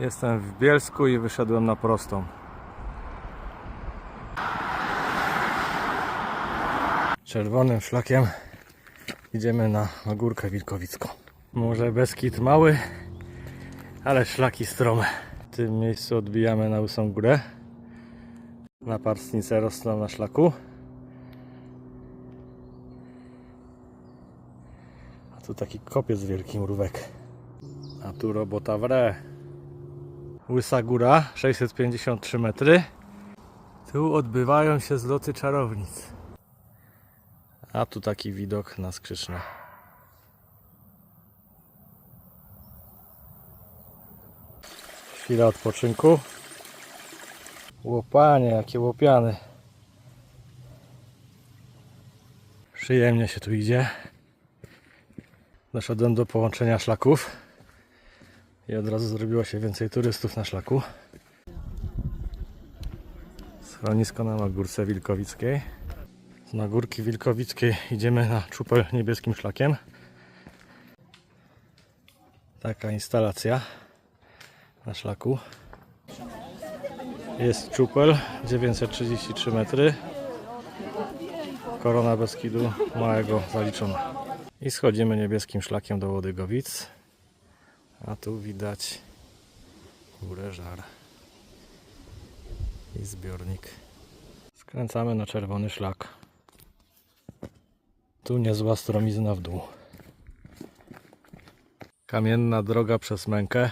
Jestem w Bielsku i wyszedłem na prostą. Czerwonym szlakiem idziemy na Górkę Wilkowicką. Może Beskid mały, ale szlaki strome. W tym miejscu odbijamy na Łysą Górę. Naparstnice rosną na szlaku. A tu taki kopiec wielki mrówek. A tu robota w re. Łysa Góra, 653 metry. Tu odbywają się zloty czarownic. A tu taki widok na Skrzyczne. Chwila odpoczynku. Łopanie, jakie łopiany. Przyjemnie się tu idzie. Doszedłem do połączenia szlaków i od razu zrobiło się więcej turystów na szlaku. Schronisko na Magórce Wilkowickiej. Z Magórki Wilkowickiej idziemy na czupel niebieskim szlakiem. Taka instalacja na szlaku. Jest czupel 933 metry. Korona Beskidu małego zaliczona. I schodzimy niebieskim szlakiem do Łodygowic. A tu widać górę żar i zbiornik. Skręcamy na czerwony szlak. Tu niezła stromizna w dół. Kamienna droga przez mękę.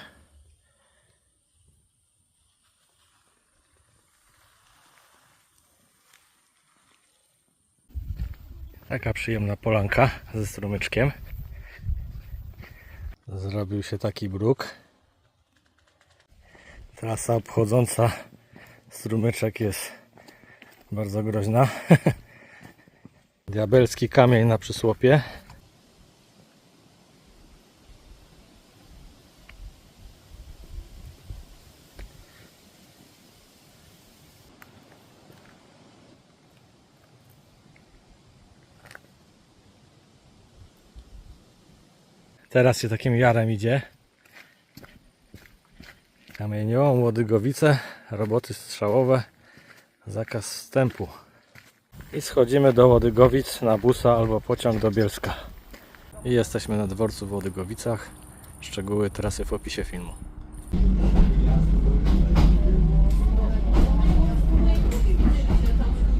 Taka przyjemna polanka ze strumyczkiem. Zrobił się taki bruk. Trasa obchodząca strumyczek jest bardzo groźna. Diabelski kamień na przysłopie. Teraz się takim jarem idzie. Kamieniołom, Łodygowice, roboty strzałowe, zakaz wstępu. I schodzimy do Łodygowic na busa albo pociąg do Bielska. I jesteśmy na dworcu w Łodygowicach. Szczegóły trasy w opisie filmu.